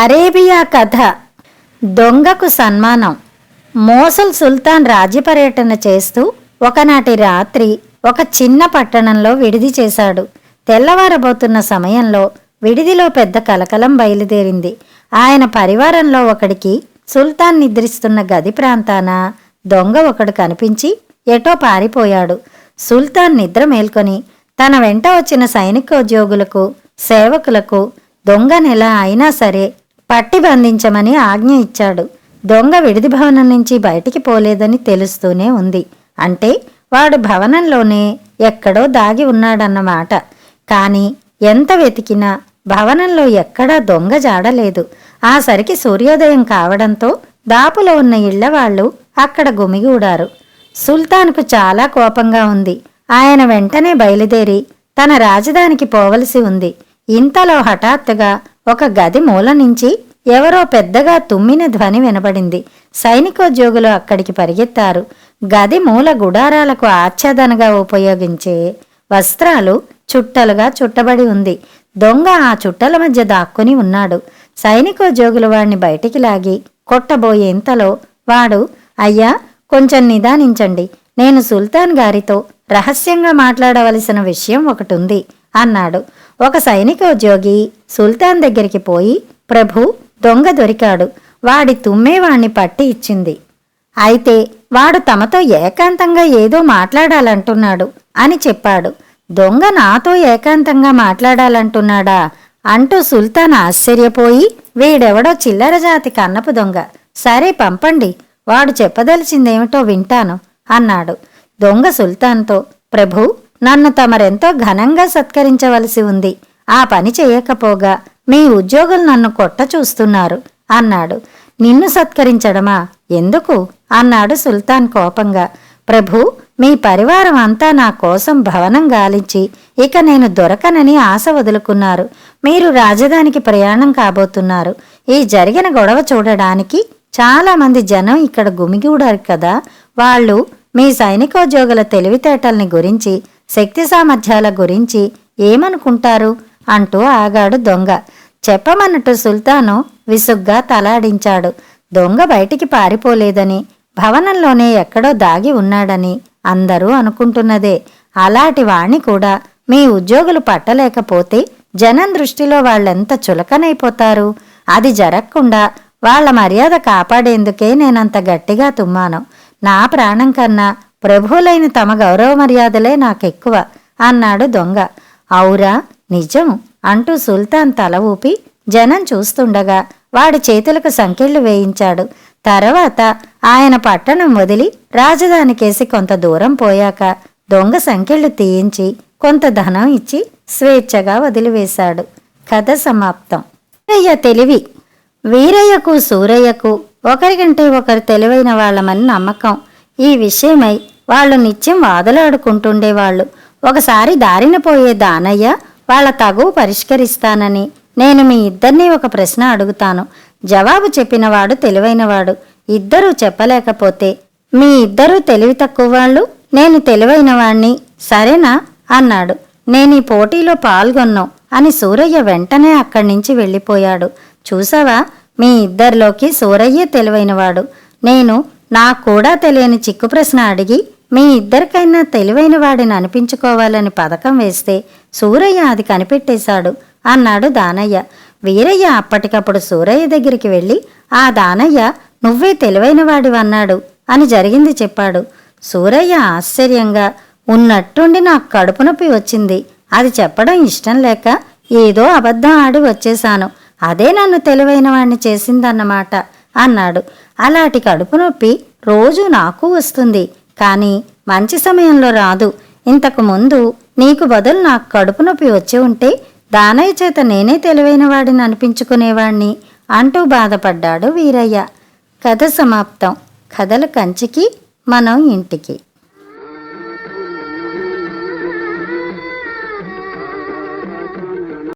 Arabia కథ. దొంగకు సన్మానం. మోసల్ సుల్తాన్ రాజ్య పర్యటన చేస్తూ ఒకనాటి రాత్రి ఒక చిన్న పట్టణంలో విడిది చేశాడు. తెల్లవారబోతున్న సమయంలో విడిదిలో పెద్ద కలకలం బయలుదేరింది. ఆయన పరివారంలో ఒకడికి సుల్తాన్ నిద్రిస్తున్న గది ప్రాంతాన దొంగ ఒకడు కనిపించి ఎటో పారిపోయాడు. సుల్తాన్ నిద్ర మేల్కొని తన వెంట వచ్చిన సైనికోద్యోగులకు సేవకులకు దొంగనెలా అయినా సరే పట్టి బంధించమని ఆజ్ఞ ఇచ్చాడు. దొంగ విడిది భవనం నుంచి బయటికి పోలేదని తెలుస్తూనే ఉంది. అంటే వాడు భవనంలోనే ఎక్కడో దాగి ఉన్నాడన్నమాట. కాని ఎంత వెతికినా భవనంలో ఎక్కడా దొంగ జాడలేదు. ఆ సరికి సూర్యోదయం కావడంతో దాపులో ఉన్న ఇళ్ళ వాళ్ళు అక్కడ గుమిగూడారు. సుల్తాన్కు చాలా కోపంగా ఉంది. ఆయన వెంటనే బయలుదేరి తన రాజధానికి పోవలసి ఉంది. ఇంతలో హఠాత్తుగా ఒక గది మూల నుంచి ఎవరో పెద్దగా తుమ్మిన ధ్వని వినబడింది సైనికోద్యోగులు అక్కడికి పరిగెత్తారు. గది మూల గుడారాలకు ఆచ్ఛాదనగా ఉపయోగించే వస్త్రాలు చుట్టలుగా చుట్టబడి ఉంది. దొంగ ఆ చుట్టల మధ్య దాక్కుని ఉన్నాడు. సైనికోద్యోగులు వాణ్ణి బయటికి లాగి కొట్టబోయేంతలో వాడు అయ్యా కొంచెం నిదానించండి. నేను సుల్తాన్ గారితో రహస్యంగా మాట్లాడవలసిన విషయం ఒకటి ఉంది అన్నాడు. ఒక సైనికోద్యోగి సుల్తాన్ దగ్గరికి పోయి ప్రభు దొంగ దొరికాడు. వాడి తుమ్మే వాణ్ణి పట్టి ఇచ్చింది. అయితే వాడు తమతో ఏకాంతంగా ఏదో మాట్లాడాలంటున్నాడు అని చెప్పాడు. దొంగ నాతో ఏకాంతంగా మాట్లాడాలంటున్నాడా? అంటూ సుల్తాన్ ఆశ్చర్యపోయి వీడెవడో చిల్లర జాతి కన్నపు దొంగ. సరే పంపండి. వాడు చెప్పదలిచిందేమిటో వింటాను అన్నాడు. దొంగ సుల్తాన్తో ప్రభు నన్ను తమరెంతో ఘనంగా సత్కరించవలసి ఉంది. ఆ పని చేయకపోగా మీ ఉద్యోగులు నన్ను కొట్ట చూస్తున్నారు. అన్నాడు. నిన్ను సత్కరించడమా? ఎందుకు? అన్నాడు సుల్తాన్ కోపంగా. ప్రభు మీ పరివారం అంతా నా కోసం భవనం గాలించి ఇక నేను దొరకనని ఆశ వదులుకున్నారు. మీరు రాజధానికి ప్రయాణం కాబోతున్నారు. ఈ జరిగిన గొడవ చూడడానికి చాలామంది జనం ఇక్కడ గుమిగూడారు కదా. వాళ్ళు మీ సైనికోద్యోగుల తెలివితేటల్ని గురించి శక్తి సామర్థ్యాల గురించి ఏమనుకుంటారు? అంటూ ఆగాడు దొంగ. చెప్పమన్నట్టు సుల్తాను విసుగ్గా తలాడించాడు. దొంగ బయటికి పారిపోలేదని భవనంలోనే ఎక్కడో దాగి ఉన్నాడని అందరూ అనుకుంటున్నదే. అలాంటి వాణ్ణి కూడా మీ ఉద్యోగులు పట్టలేకపోతే జనం దృష్టిలో వాళ్ళెంత చులకనైపోతారు? అది జరగకుండా వాళ్ళ మర్యాద కాపాడేందుకే నేనంత గట్టిగా తుమ్మాను. నా ప్రాణం కన్నా ప్రభువులైన తమ గౌరవ మర్యాదలే నాకెక్కువ అన్నాడు దొంగ. ఔరా నిజం అంటూ సుల్తాన్ తల ఊపి జనం చూస్తుండగా వాడి చేతులకు సంకెళ్ళు వేయించాడు. తర్వాత ఆయన పట్టణం వదిలి రాజధానికేసి కొంత దూరం పోయాక దొంగ సంకెళ్ళు తీయించి కొంత ధనం ఇచ్చి స్వేచ్ఛగా వదిలివేశాడు. కథ సమాప్తం. వీరయ్య తెలివి. వీరయ్యకు సూరయ్యకు ఒకరికంటే ఒకరు తెలివైన వాళ్ళమని నమ్మకం. ఈ విషయమై వాళ్ళు నిత్యం వాదులాడుకుంటుండేవాళ్ళు. ఒకసారి దారిన పోయే దానయ్య వాళ్ళ తగు పరిష్కరిస్తానని నేను మీ ఇద్దరినీ ఒక ప్రశ్న అడుగుతాను. జవాబు చెప్పినవాడు తెలివైనవాడు. ఇద్దరూ చెప్పలేకపోతే మీ ఇద్దరూ తెలివి తక్కువ వాళ్ళు నేను తెలివైనవాణ్ణి. సరేనా? అన్నాడు. నేను ఈ పోటీలో పాల్గొన్నాం అని సూరయ్య వెంటనే అక్కడి నుంచి వెళ్ళిపోయాడు. చూసావా? మీ ఇద్దరిలోకి సూరయ్యే తెలివైనవాడు. నేను నాకు కూడా తెలియని చిక్కు ప్రశ్న అడిగి మీ ఇద్దరికైనా తెలివైన వాడిని అనిపించుకోవాలని పథకం వేస్తే సూరయ్య అది కనిపెట్టేశాడు అన్నాడు దానయ్య. వీరయ్య అప్పటికప్పుడు సూరయ్య దగ్గరికి వెళ్ళి ఆ దానయ్య నువ్వే తెలివైన వాడివన్నాడు అని జరిగింది చెప్పాడు. సూరయ్య ఆశ్చర్యంగా ఉన్నట్టుండి నాకు కడుపు నొప్పి వచ్చింది. అది చెప్పడం ఇష్టం లేక ఏదో అబద్ధం ఆడి వచ్చేశాను. అదే నన్ను తెలివైన వాణ్ణి చేసిందన్నమాట. అన్నాడు. అలాంటి కడుపు నొప్పి రోజు నాకు వస్తుంది. కానీ మంచి సమయంలో రాదు. ఇంతకు ముందు నీకు బదులు నాకు కడుపు నొప్పి వచ్చి ఉంటే దానయ్య చేత నేనే తెలివైన వాడిని అనిపించుకునేవాణ్ణి అంటూ బాధపడ్డాడు వీరయ్య. కథ సమాప్తం. కథల కంచికి మనం ఇంటికి.